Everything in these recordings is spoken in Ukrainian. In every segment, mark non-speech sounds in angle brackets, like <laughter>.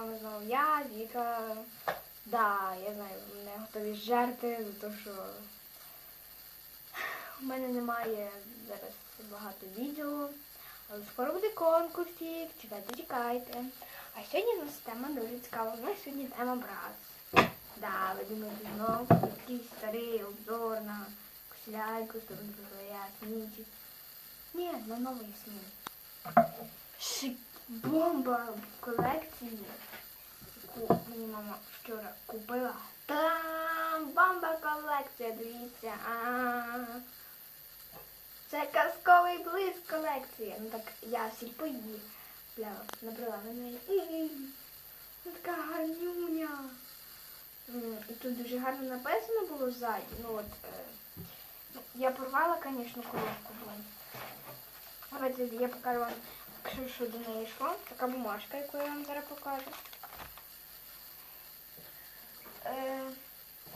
вами знову я, Віка. Да, я знаю, мене готові жерти за те, що у мене немає зараз багато відео. Але скоро буде конкурсик, чекайте, чекайте. А сьогодні у нас тема дуже цікава. У нас сьогодні тема брат. Да, ви думаєте, знову якийсь старий обзор на косляйку, я смінчик. Ні, на новий смін. Шик бомба в колекції, яку мені мама вчора купила. Там бомба колекція, дивіться. Це казковий блиск колекції. Ну так я сільпо її набрала на неї. М, ну така гарнюня. І тут дуже гарно написано було ззаді. Ну от е, ну, я порвала, звісно, коробку. Давайте я покажу вам, що до неї йшло. Така бумажка, яку я вам зараз покажу. Е,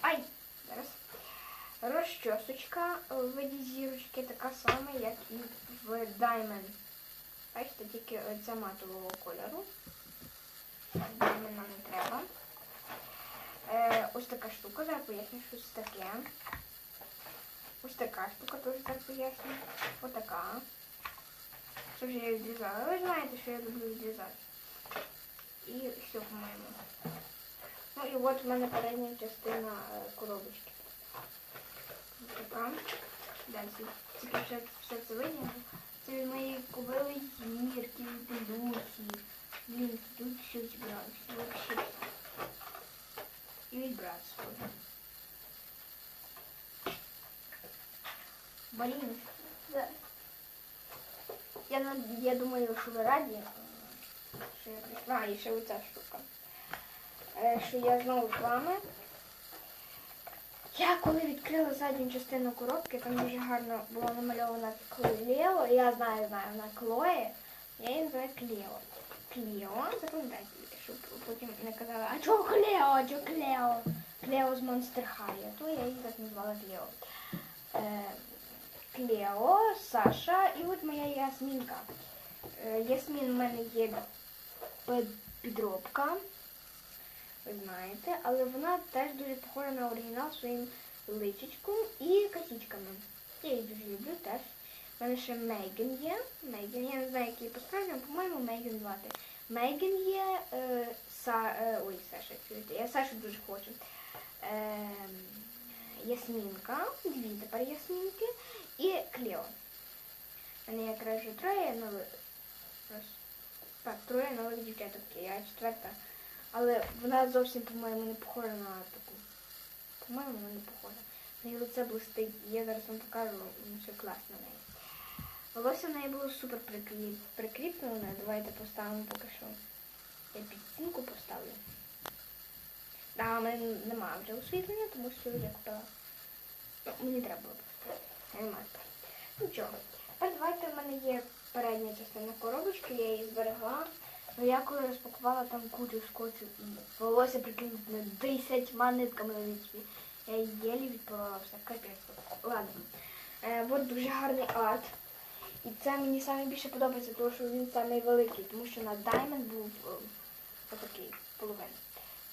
ай, зараз. Розчосочка в виді зірочки така сама, як і в Diamond. Бачите, тільки ця матового кольору. Diamond нам не треба. Е, ось така штука, зараз поясню, що це таке. Ось така штука теж зараз поясню. Ось така. Що ж я відрізала? Ви знаєте, що я люблю відрізати. І все, по-моєму. Ну і от в мене передня частина е, коробочки. Така. Далі. Тільки все, все це видно. Це від моєї кобили зірки, пилюхи. Блін, тут все зібралося. Вообще. І від братства. Блін. Да. Я, я думаю, що ви раді, е, що я. А, і ще оця штука. Е, Що я знову з вами. Я коли відкрила задню частину коробки, там дуже гарно було намальовано Клео. Я знаю, знаю, вона Клоє. Я її називаю Клео. Клео, запам'ятайте, щоб потім не казали, а чого Клео, а чого Клео? Клео з Monster High, то я її так назвала Клео. Е, Клео, Саша і от моя Ясмінка. Е, Ясмін в мене є підробка, ви знаєте, але вона теж дуже похожа на оригінал своїм личечком і косичками. Я її дуже люблю теж. У мене ще Мейген є. Мейген, я не знаю, як її по-справжньому, по-моєму, Мейген звати. Мейген є, е, Са, е, ой, Саша, чуєте, я Сашу дуже хочу. Е, Ясмінка, дві тепер Ясмінки і. У мене якраз вже троє нових. Так, троє нових дівчаток, я четверта. Але вона зовсім, по-моєму, не похожа на таку. По-моєму, вона не похожа. В неї лице блистить. Я зараз вам покажу, що класно в неї. Волосся в неї було супер прикріп... прикріплене. Давайте поставимо поки що. Я підстінку поставлю. Да, в мене немає вже освітлення, тому що я купила. Ну, мені треба було поставити. Я не. Ну чого. Тепер давайте в мене є передня частина коробочки, я її зберегла. Ну я коли розпакувала там кучу скотчу волосся прикріплене 10 нитками на вічі. Я єлі відпорала все, капець. Ладно. Е, от дуже гарний арт. І це мені найбільше подобається, тому що він самий великий, тому що на Diamond був е, отакий половин.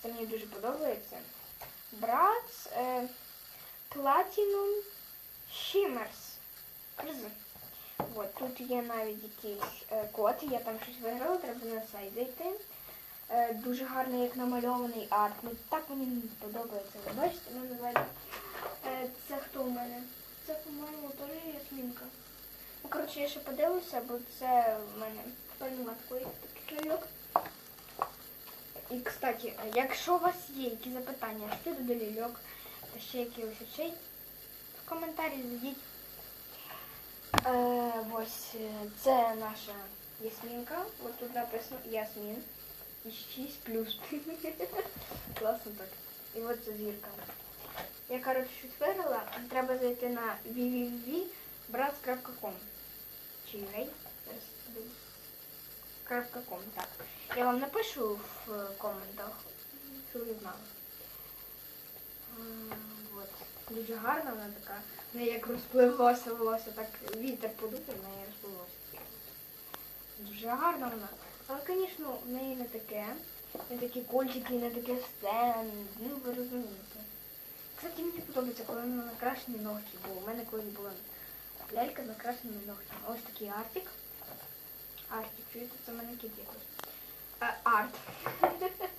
Це мені дуже подобається. Братс е, Platinum Shimmers. Крз. От, тут є навіть якийсь е, код, я там щось виграла, треба на сайт зайти. Е, дуже гарний, як намальований арт. Ну, так мені подобається. Ви бачите, мене звати. Е, це хто у мене? Це, по-моєму, теж ясмінка. Ну, коротше, я ще подивлюся, бо це в мене нема такий ляльок. І, кстати, якщо у вас є якісь запитання щодо до ляльок та ще якихось речей, в коментарі зайдіть. Е, ось е, це наша ясмінка. Ось тут написано Ясмін. І 6 плюс. <laughs> Класно так. І от це зірка. Я, коротше, щось виграла. Треба зайти на www.brats.com. Чи рей? Зараз так. Я вам напишу в е, коментах, щоб ви знали. Дуже гарна вона така. В неї як розпливлося волосся, так вітер подув, і в неї розпливлося. Дуже гарна вона. Але, звісно, в неї не таке. не такі кольчики, не таке все. Ну, ви розумієте. Кстати, мені подобається, коли вона накрашені ногті, бо у мене колись була лялька з накрашеними ногтями. Ось такий артик. Артик, чуєте, це в мене кіт якось. Арт. <laughs>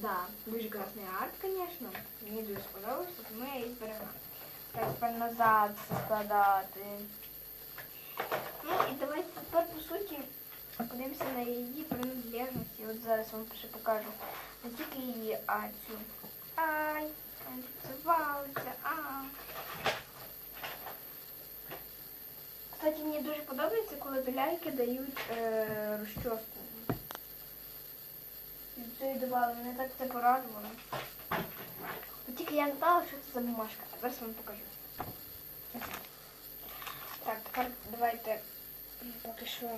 да, дуже класний арт, звісно. Мені дуже сподобався, тому я її зберегла. Так, тепер назад складати. Ну і давайте тепер по суті подивимося на її принадлежності. От зараз вам ще покажу. Не тільки її, а. Ай, тут а. Кстати, мені дуже подобається, коли до ляльки дають е, розчоску. Цієї давали, мене так це порадувало. Тільки я не знала, що це за бумажка. Зараз вам покажу. Так, тепер давайте поки що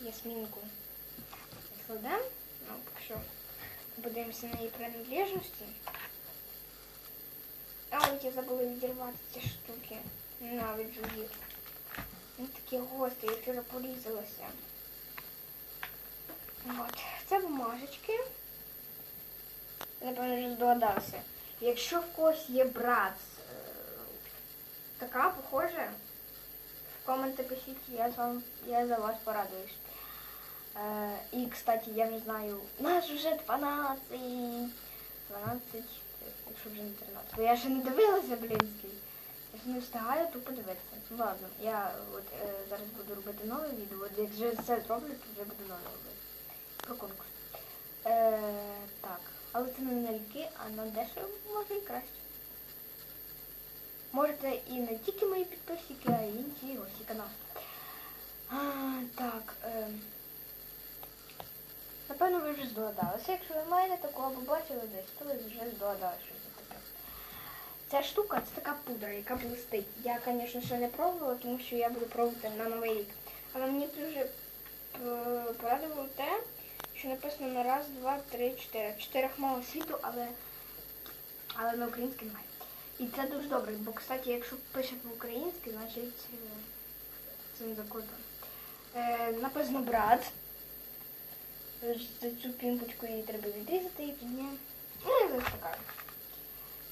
ясмінку відкладемо. Ну, поки що подивимося на її принадлежності. А ось я забула відірвати ці штуки. Ненавиджу їх. Вони такі гострі, я вчора порізалася. От. Це бумажечки. Напевно, здогадався. Якщо в когось є брат, е, така похожа, в коменти пишіть, я, вам, я за вас порадуюсь. Е, і, кстати, я вже знаю, нас вже 12. 12, якщо вже не 13. Бо я ще не дивилася, блінський. Я ж не встигаю тупо дивитися. Ну ладно, я от е, зараз буду робити нове відео. От як вже це зроблю, то вже буду нове робити. Про конкурс. Е, так, але це не на ліки, а на дешево може і краще. Можете і не тільки мої підписники, а й інші і канал. А, так. Е, напевно, ви вже здогадалися. Якщо ви маєте такого або бачили десь, то ви вже здогадалися, що це таке. Ця штука це така пудра, яка блистить. Я, звісно, ще не пробувала, тому що я буду пробувати на новий рік. Але мені дуже порадувало те, що написано на раз, два, три, чотири. Чотирьох мало світу, але, але на українській немає. І це дуже добре, бо, кстати, якщо пише по-українськи, значить е, це не за кордон. Е, написано брат. За цю пімпочку її треба відрізати і тоді. Ну, я зараз покажу.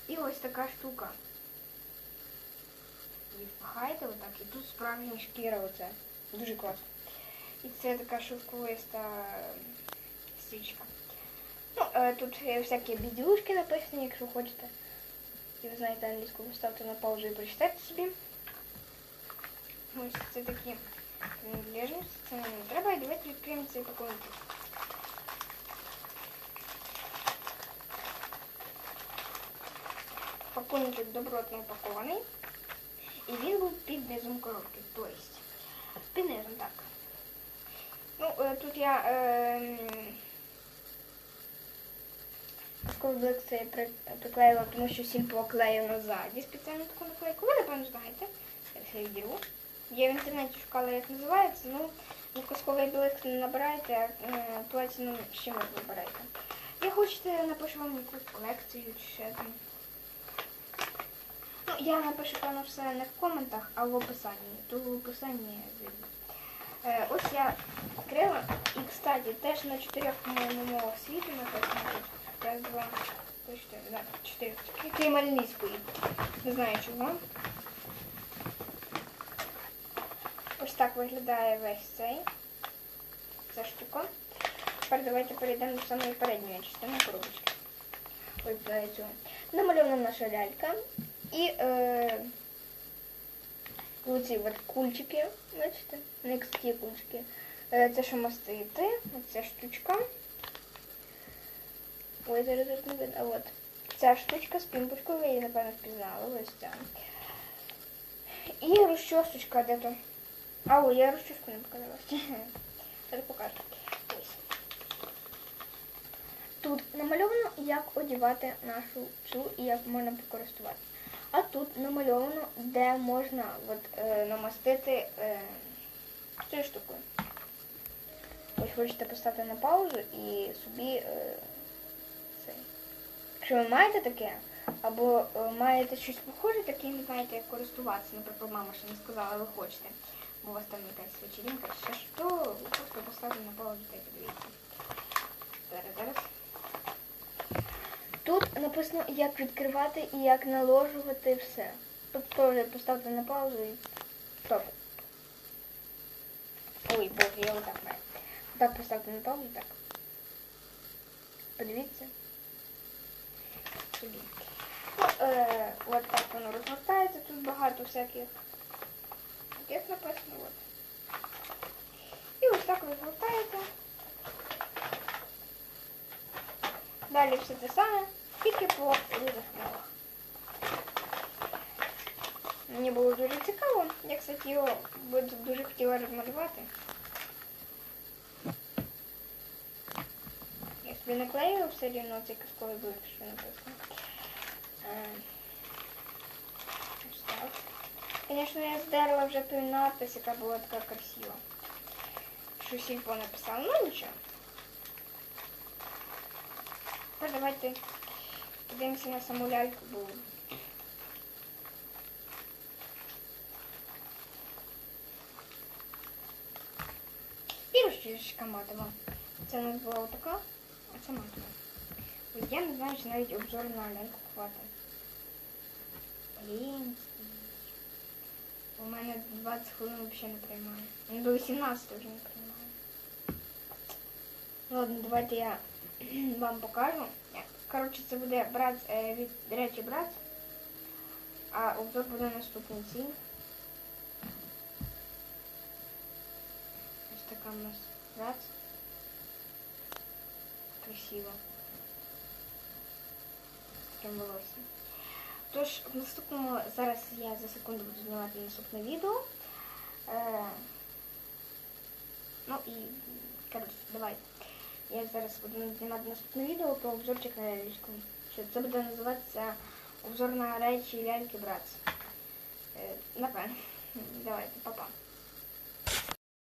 І ось така штука. Її впахаєте отак, і тут справжня шкіра оце. Дуже класно. І це така шовковиста стрічка. Ну, е, тут е, всякі бідюшки написані, якщо хочете. І ви знаєте англійську, ви ставте на паузу і прочитайте собі. Ось це такі принадлежності, це нам не треба. І давайте відкриємо цей пакунок. Пакунок добротно упакований. І він був під низом коробки. Тобто, під низом, так. Ну, е, тут я е, Блек це я приклеїла, тому що сільпо клею назаді спеціально таку наклейку. Ви, напевно, знаєте. Я все відірву. Я в інтернеті шукала, як називається, ну, казковий блиск не набираєте, а е, платіну ще ви вибираєте. Я хочете, напишу вам якусь колекцію чи ще там. Ну, я напишу, певно, все не в коментах, а в описанні. То в описанні зайдіть. Е, ось я відкрила. І, кстати, теж на чотирьох по-моєму мовах світу написано. тут. Раз, два, три, чотири. Англійської. Не знаю чого. Ось так виглядає весь цей. Ця штука. Тепер давайте перейдемо до самої передньої частини коробочки. Ось до цього. Намальована наша лялька. І е, оці от кульчики, бачите, не ті кульчики. Е, це що мастити, оця штучка. Ой, зараз не видно. А от ця штучка з пімпочкою, ви її, напевно, впізнали, ось ця. І розчосочка де то. А, ой, я розчоску не показала. <laughs> Зараз покажу. Тут намальовано, як одягати нашу цю і як можна покористувати. А тут намальовано, де можна от, е, намастити е, цією штукою. Ось хочете поставити на паузу і собі е. Якщо ви маєте таке, або е, маєте щось похоже, таке не знаєте, як користуватися, наприклад, мама ще не сказала, ви хочете, бо у вас там якась вечеринка, ще що, ви просто поставте на паузу та й подивіться. Зараз, зараз. написано, як відкривати і як наложувати все. Тобто вже поставте на паузу і стоп. Ой, боже, я отак маю. Так поставте на паузу, так. Подивіться. Собі. Ну, е, от так воно розгортається, тут багато всяких. Як написано, от. І ось так розгортається. Далі все те саме, тільки по різних мовах. Мені було дуже цікаво. Я, кстати, його дуже хотіла розмалювати. Я собі наклею все рівно цей казковий блик, що написано. Е, Ось так. Звісно, я здерла вже той надпис, яка була така красива. Що сільпо написала. Ну нічого. Тепер давайте подивимося на саму ляльку, бо І розчішка матова. Це у нас була така, а матова. Я не знаю, навіть обзор на ляльку хватить. Блін. У мене 20 хвилин взагалі не приймає. Ну, До 18 вже не приймає. Ладно, давайте я <clears throat> вам покажу. Коротше, це буде брат е, від речі брат. А обзор буде наступний цій. Ось така у нас брат. Красиво. З таким волоссям. Тож, в наступному, зараз я за секунду буду знімати наступне відео. Е, ну і, коротше, давай. Я зараз буду знімати наступне відео про обзорчик на ляльку. Це буде називатися обзор на речі ляльки брат. Е, напевно. Давайте, па-па.